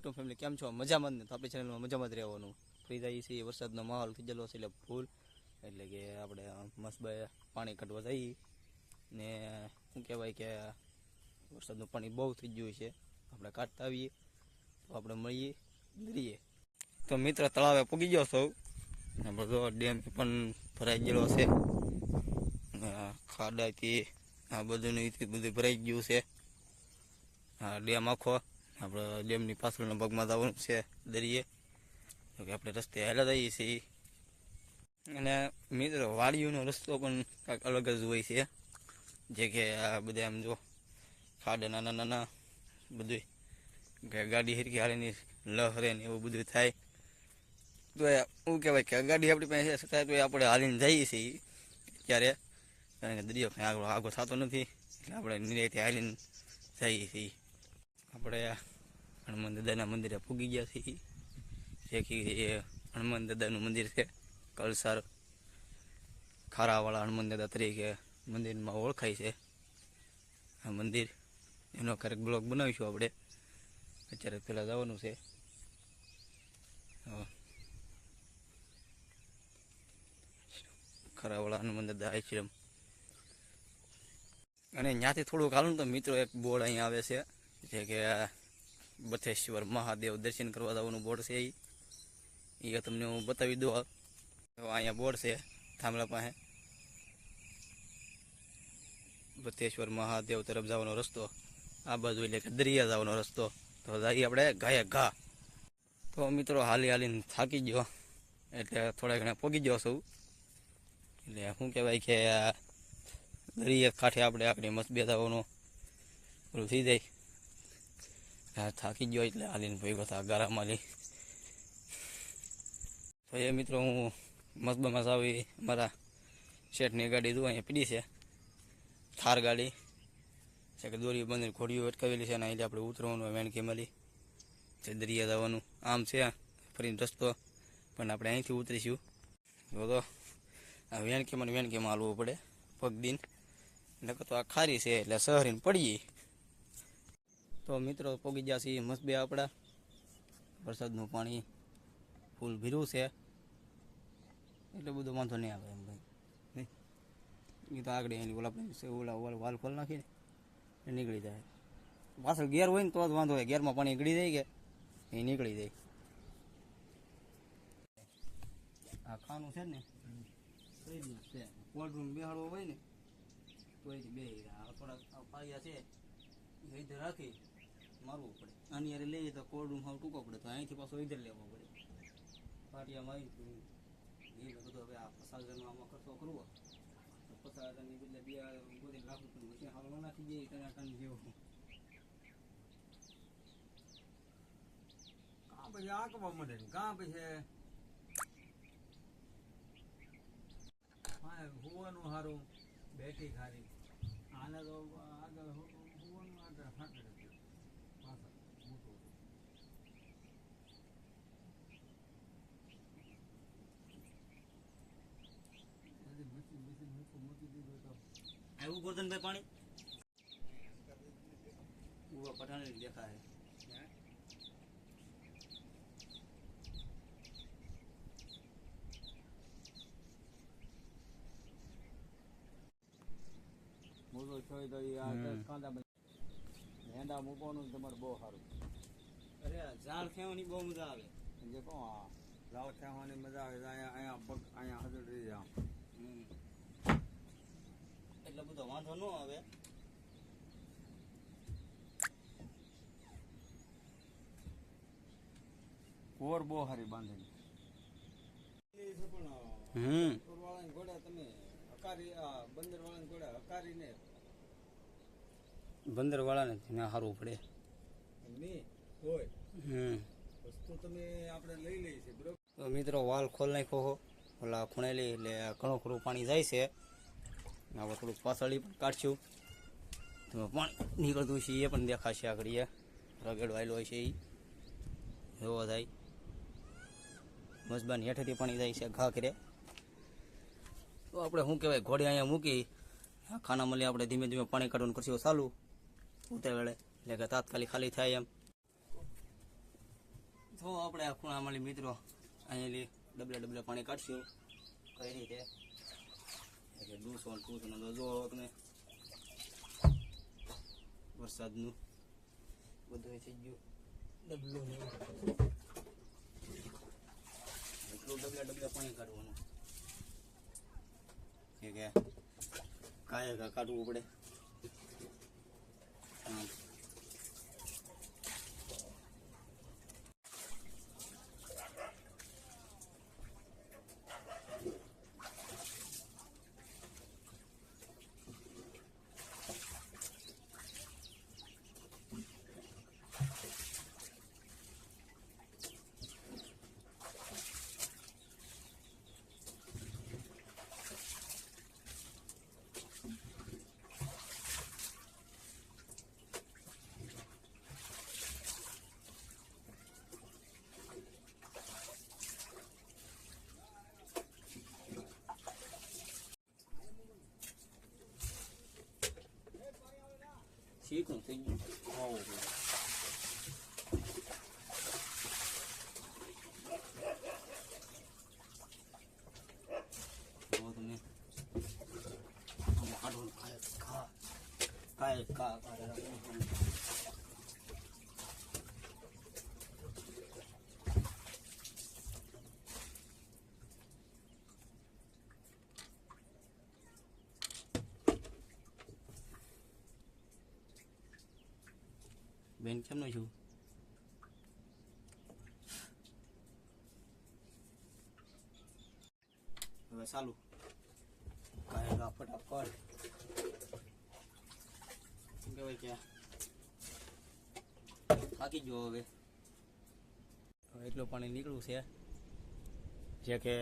YouTube family કેમ છો? મજામાં ને? તો આપણી ચેનલમાં મજામાં જ રહેવાનું. ફ્રી જાય છે વરસાદનો માહોલ થઈ છે, એટલે ફૂલ એટલે કે આપણે મસ્ત પાણી કાઢવા જઈએ. ને શું કહેવાય કે વરસાદનું પાણી બહુ થઈ ગયું છે. આપણે કાઢતા આવીએ, તો આપણે મળીએ દરીએ તો મિત્ર, તળાવે પૂગી ગયો સૌ ને બધો ડેમ પણ ભરાઈ ગયેલો છે. ખાડાથી આ બધું બધું ભરાઈ ગયું છે. આ ડેમ આખો આપણે ડેમની પાછળના ભાગમાં જવાનું છે દરિયે. તો કે આપણે રસ્તે હેલા જઈએ છીએ. અને મિત્રો, વાડીઓનો રસ્તો પણ કાંઈક અલગ જ હોય છે. જે કે આ બધા આમ જો ખાડા નાના નાના બધું ગાડી હિરકી હાલીની લહરે ને એવું બધું થાય. તો એ શું કહેવાય કે ગાડી આપણી પાસે છતાં તો આપણે હાલીને જઈએ છીએ ત્યારે કારણ કે દરિયો કાંઈ આગળ આગળ થતો નથી, એટલે આપણે નિરાયથી હાલીને જઈએ છીએ. આપણે હનુમાન દાદાના મંદિરે પૂગી ગયા છીએ. જે એ હનુમાન દાદાનું મંદિર છે, કલસાર. ખારાવાળા હનુમાન દાદા તરીકે મંદિરમાં ઓળખાય છે. આ મંદિર, એનો ક્યારેક બ્લોગ બનાવીશું આપણે. અત્યારે પહેલાં જવાનું છે. ખારાવાળા હનુમાન દાદા આશ્રમ. અને ત્યાંથી થોડુંક હાલું તો મિત્રો એક બોર્ડ અહીં આવે છે. જે કે બથેશ્વર મહાદેવ દર્શન કરવા જવાનું બોર્ડ છે એ તમને હું બતાવી દઉં અહીંયા બોર્ડ છે, થાંભલા પાસે. બથેશ્વર મહાદેવ તરફ જવાનો રસ્તો. આ બાજુ એટલે કે દરિયા જવાનો રસ્તો. તો જઈએ આપણે ગાયે ઘા. તો મિત્રો હાલી હાલીને થાકી ગયો. એટલે થોડા ઘણા પોગી ગયો છું. એટલે શું કહેવાય કે દરિયા કાંઠે આપણે આપણે મસ્ત બેસાવાનું પેલું થઈ જાય. થાકી ગયો એટલે હાલીને ભેગો થા ગારામાં લઈ. તો એ મિત્રો હું મસ્બામાં આવી મારા શેઠની ગાડી દુ અહીંયા પીડી છે. થાર ગાડી. છે કે દોરી બંધ ઘોડીઓ અટકાવેલી છે અને એટલે આપણે ઉતરવાનું વેણકી મળી. છે દરિયા જવાનું. આમ છે ફરીને રસ્તો. પણ આપણે અહીંથી ઉતરીશું. જો તો આ વેણકીમાં વેણકીમાં હાલવું પડે. પગ દિન તો આ ખારી છે એટલે શહેરીને પડીએ. તો મિત્રો પોગી ગયા છીએ મસ્ત બે આપણા વરસાદનું પાણી ફૂલ ભીરું છે. એટલે બધો વાંધો નહીં આવે એમ ભાઈ. એ તો આગળ એની ઓલા ઓલા ઓલા વાલ ખોલ નાખીને એ નીકળી જાય. પાછળ ગેર હોય ને તો જ વાંધો હોય. ગેરમાં પાણી નીકળી જાય કે, એ નીકળી જાય. આ ખાનું છે ને છે કોલ્ડ રૂમ બેહાડવો હોય ને, તો એ બે થોડા પાયા છે, એ રાખી મારવું પડે. અને યારે લઈએ તો કોર્ડ રૂમ હાવ ટૂંકો પડે, તો અહીંથી પાછો ઇધર લેવો પડે. પાટિયામાં આવી એ બધું હવે આ પચાસ હજારનો આમાં ખર્ચો કરવો. તો પચાસ હજારની બદલે બે બધી લાખ રૂપિયા મશીન હાલ નાખી દઈએ ટનાટન જેવું. કાં પછી આંકવા મળે ને, કાં પછી હુવાનું સારું બેઠી ખારી. આને તો આગળ હુ- હુવાનું આગળ ફાટે પાછળ મોટું બધી મશીન મશીન મૂકું મૂકી દીધું તો આવ્યું ગોરધનભાઈ પાણી? પઠાણ દેખાય. મોટો છોય તો આ દસ કાંદા ભેંડા મૂકવાનું તમારે બહુ સારું. અરે ઝાડ ખેવાની બહુ મજા આવે. જે કહો લાવ ખેવાની મજા આવે અહીંયા અહીંયા પગ અહીંયા હજુ રહી જાવ હમ. એટલે બધો વાંધો ન આવે. કોર બહુ સારી બાંધેલી. હમ. ઘોડા તમે હકારી આ બંદર વાળાની ઘોડા હકારીને. બંદર વાળાને ત્યાં હારવું પડે. નહીં? હોય હમ. વસ્તુ તમે આપણે લઈ લઈએ છીએ બરોબર? મિત્રો વાલ ખોલ નાખ્યો હો. ઓલા ખૂણેલી એટલે ઘણું ખરું પાણી જાય છે. આપણે થોડુંક પાછળી પણ કાઢશું. તો પાણી નીકળતું છે એ પણ દેખાશે આગળ રગડવાયેલો હોય છે એ જોવા થાય. મસબાન હેઠેથી પાણી જાય છે ઘા કરે તો આપણે શું કહેવાય, ઘોડે અહીંયા મૂકી ખાના મળી આપણે ધીમે ધીમે પાણી કાઢવાનું કરશું. ચાલુ. ઉતરે વેળે. એટલે કે તાત્કાલિક ખાલી થાય એમ. તો આપણે આ મળી મિત્રો અહીંયાથી ડબલે ડબલે પાણી કાઢશું. કઈ રીતે? એટલે દૂસો કરું ને તો જો તમે વરસાદનું. બધું થઈ ગયું. ડબલું એટલું ડબલા ડબલા પાણી કાઢવાનું. કે કાયા કાઢવું પડે. આમ. શીખું થઈ ગયું હોવું જોઈએ. જો તમે આમ કાઢવાનું કાંઈ ખા કાંઈ ખા કાંઈ બેન કેમનો છું હવે ચાલુ કાયદા ફટાફટ શું કહેવાય કે થાકી ગયો હવે એટલું પાણી નીકળ્યું છે જે કે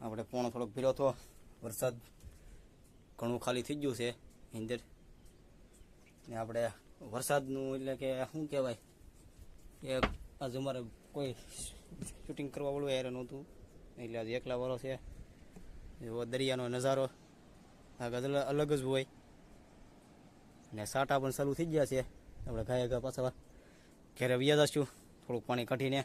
આપણે પોણો થોડોક ભીરો હતો વરસાદ ઘણું ખાલી થઈ ગયું છે અંદર ને આપણે વરસાદનું એટલે કે શું કહેવાય? કે આજે અમારે કોઈ શૂટિંગ કરવા વાળું યાર નહોતું. એટલે આજે એકલા વાળો છે. એવો દરિયાનો નજારો. આ ગઝલ અલગ જ હોય. ને સાટા પણ ચાલુ થઈ ગયા છે. આપણે ગાય ગા પાછા ઘરે વ્યાજ જશું. થોડુંક પાણી કાઢીને.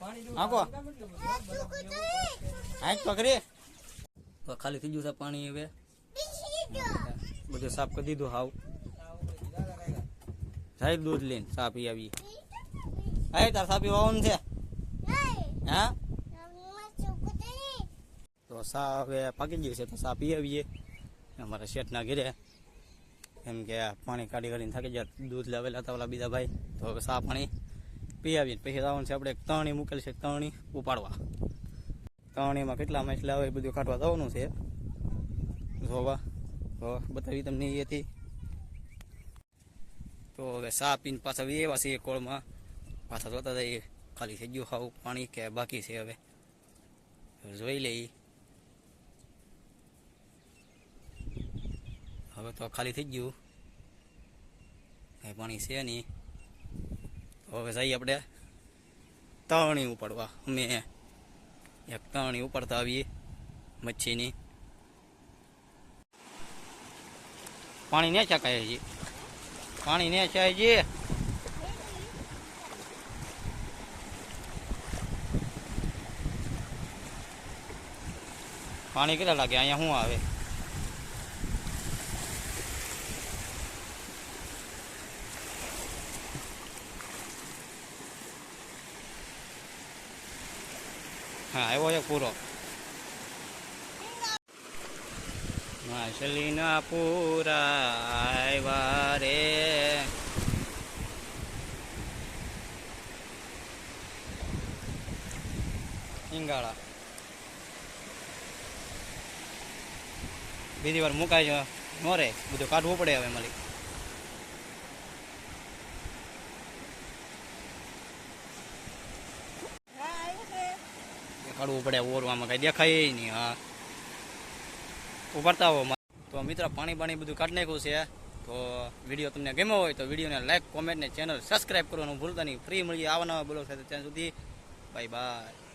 આંકો. પકડી તો ખાલી થઈ ગયું છે પાણી હવે. બધું સાફ કરી દીધું હાવ. સાહેબ દૂધ લઈને સા પી આવી. હા, તાર સાપી વાવન છે? હા? તો સા હવે પાકી ગયું છે, તો સા પી આવીએ. અમારા શેઠના ઘેરે. એમ કે પાણી કાઢી કાઢીને થાકી ગયા, દૂધ લાવેલા હતા ઓલા બીજા ભાઈ. તો હવે સા પાણી પી આવીએ પછી આવવાનું છે, આપણે તણી મૂકેલ છે તણી ઉપાડવા. તણીમાં કેટલા માછલા આવે એ બધું કાઢવા જવાનું છે. જોવા બતાવી તમને એ હતી. તો હવે સા પીને પાછા એવા છે કોળમાં. પાછા જોતા જઈએ, ખાલી થઈ ગયું ખાવું પાણી કે બાકી છે હવે. જોઈ લઈ હવે તો ખાલી થઈ ગયું. કાંઈ પાણી છે નહીં. હવે જઈએ આપણે તણી ઉપાડવા. અમે એક તાણી ઉપાડતા આવીએ મચ્છીની. પાણી ને ચકાય છે. પાણી ને ચાય છે. પાણી કેટલા લાગે? અહીંયા શું આવે? ายว่าจะพูดหรอกมาชลินาพูดายวาเดยิงกาละบีดีวันมุกไอ้จ้ะโมเร่บุตรการดูปเดียวเอ็มมาลี કાઢવું પડે, ઓરવામાં કઈ દેખાય નહીં, હા. ઉભરતા હો તો મિત્ર, પાણી પાણી બધું કાઢી નાખ્યું છે. તો વીડિયો તમને ગમ્યો હોય તો વિડીયોને લાઈક, કોમેન્ટ ને ચેનલ સબસ્ક્રાઈબ કરવાનું ભૂલતા નહીં. ફ્રી મળીએ, આવા બ્લોગ સાથે ત્યાં સુધી. Bye bye.